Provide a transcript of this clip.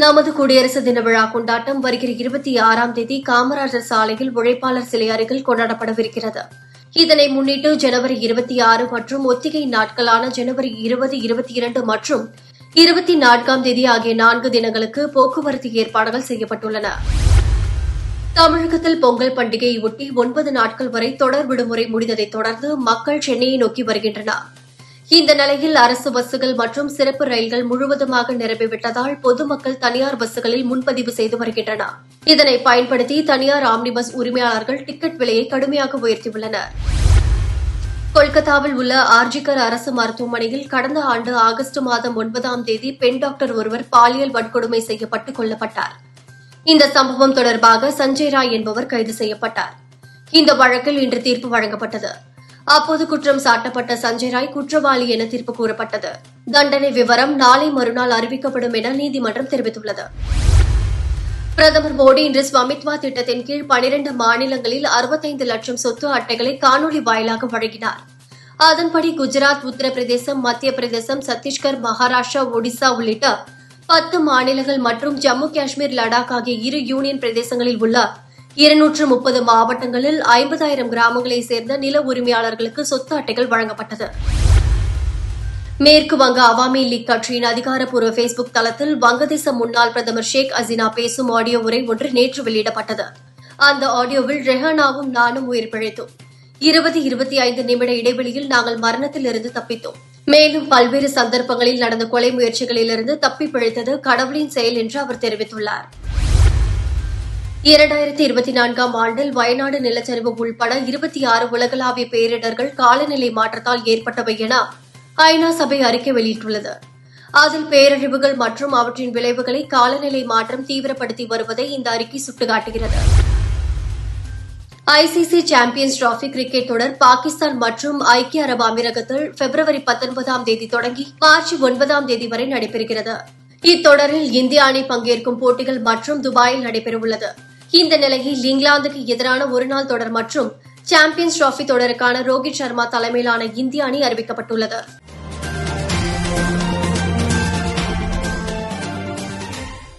நமது குடியரசு தின விழா கொண்டாட்டம் வருகிற இருபத்தி ஆறாம் தேதி காமராஜர் சாலையில் உழைப்பாளர் சிலை அருகில் கொண்டாடப்படவிருக்கிறது. இதனை முன்னிட்டு ஜனவரி இருபத்தி ஆறு மற்றும் ஒத்திகை நாட்களான ஜனவரி இருபது இருபத்தி இரண்டு மற்றும் இருபத்தி நான்காம் தேதி ஆகிய நான்கு தினங்களுக்கு போக்குவரத்து ஏற்பாடுகள் செய்யப்பட்டுள்ளன. தமிழகத்தில் பொங்கல் பண்டிகையை ஒட்டி ஒன்பது நாட்கள் வரை தொடர் விடுமுறை முடிந்ததைத் தொடர்ந்து மக்கள் சென்னையை நோக்கி வருகின்றனர். இந்த நிலையில் அரசு பஸ்ஸுகள் மற்றும் சிறப்பு ரயில்கள் முழுவதுமாக நிரம்பிவிட்டதால் பொதுமக்கள் தனியார் பஸ்சுகளில் முன்பதிவு செய்து வருகின்றனர். இதனை பயன்படுத்தி தனியார் ஆம்னி பஸ் உரிமையாளர்கள் டிக்கெட் விலையை கடுமையாக உயர்த்தியுள்ளனர். கொல்கத்தாவில் உள்ள ஆர்ஜிகர் அரசு மருத்துவமனையில் கடந்த ஆண்டு ஆகஸ்ட் மாதம் ஒன்பதாம் தேதி பெண் டாக்டர் ஒருவர் பாலியல் வன்கொடுமை செய்யப்பட்டு கொல்லப்பட்டார். இந்த சம்பவம் தொடர்பாக சஞ்சய் ராய் என்பவர் கைது செய்யப்பட்டார். இந்த வழக்கில் இன்று தீர்ப்பு வழங்கப்பட்டது. அப்போது குற்றம் சாட்டப்பட்ட சஞ்சய் ராய் குற்றவாளி என தீர்ப்பு கூறப்பட்டது. தண்டனை விவரம் நாளை மறுநாள் அறிவிக்கப்படும் என நீதிமன்றம் தெரிவித்துள்ளது. பிரதமர் மோடி இன்று ஸ்வமித்வா திட்டத்தின் கீழ் பனிரண்டு மாநிலங்களில் அறுபத்தைந்து லட்சம் சொத்து அட்டைகளை காணொலி வாயிலாக வழங்கினார். அதன்படி குஜராத் உத்தரப்பிரதேசம் மத்திய பிரதேசம் சத்தீஸ்கர் மகாராஷ்டிரா ஒடிசா உள்ளிட்ட பத்து மாநிலங்கள் மற்றும் ஜம்மு காஷ்மீர் லடாக் ஆகிய இரு யூனியன் பிரதேசங்களில் உள்ள இருநூற்று முப்பது மாவட்டங்களில் ஐம்பதாயிரம் கிராமங்களைச் சேர்ந்த நில உரிமையாளர்களுக்கு சொத்து அட்டைகள் வழங்கப்பட்டது. மேற்கு வங்க அவாமி லீக் கட்சியின் அதிகாரப்பூர்வ ஃபேஸ்புக் தளத்தில் வங்கதேச முன்னாள் பிரதமர் ஷேக் ஹசீனா பேசும் ஆடியோ உரை ஒன்று நேற்று வெளியிடப்பட்டது. அந்த ஆடியோவில் ரெஹானாவும் நானும் உயிர் பிழைத்தோம். இருபது இருபத்தி ஐந்து நிமிட இடைவெளியில் நாங்கள் மரணத்திலிருந்து தப்பித்தோம். மேலும் பல்வேறு சந்தர்ப்பங்களில் நடந்த கொலை முயற்சிகளிலிருந்து தப்பி பிழைத்தது கடவுளின் செயல் என்று அவர் தெரிவித்துள்ளார். இரண்டாயிரத்தி இருபத்தி நான்காம் ஆண்டில் வயநாடு நிலச்சரிவு உள்பட இருபத்தி ஆறு உலகளாவிய பேரிடர்கள் காலநிலை மாற்றத்தால் ஏற்பட்டவை என ஐநா சபை அறிக்கை வெளியிட்டுள்ளது. அதில் பேரழிவுகள் மற்றும் அவற்றின் விளைவுகளை காலநிலை மாற்றம் தீவிரப்படுத்தி வருவதை இந்த அறிக்கை சுட்டிக்காட்டுகிறது. ஐசிசி சாம்பியன்ஸ் டிராபி கிரிக்கெட் தொடர் பாகிஸ்தான் மற்றும் ஐக்கிய அரபு அமீரகத்தில் பிப்ரவரி பத்தொன்பதாம் தேதி தொடங்கி மார்ச் ஒன்பதாம் தேதி வரை நடைபெறுகிறது. இத்தொடரில் இந்திய அணி பங்கேற்கும் போட்டிகள் மற்றும் துபாயில் நடைபெறவுள்ளது. இந்த நிலையில் இங்கிலாந்துக்கு எதிரான ஒருநாள் தொடர் மற்றும் சாம்பியன்ஸ் டிராபி தொடருக்கான ரோஹித் சர்மா தலைமையிலான இந்திய அணி அறிவிக்கப்பட்டுள்ளது.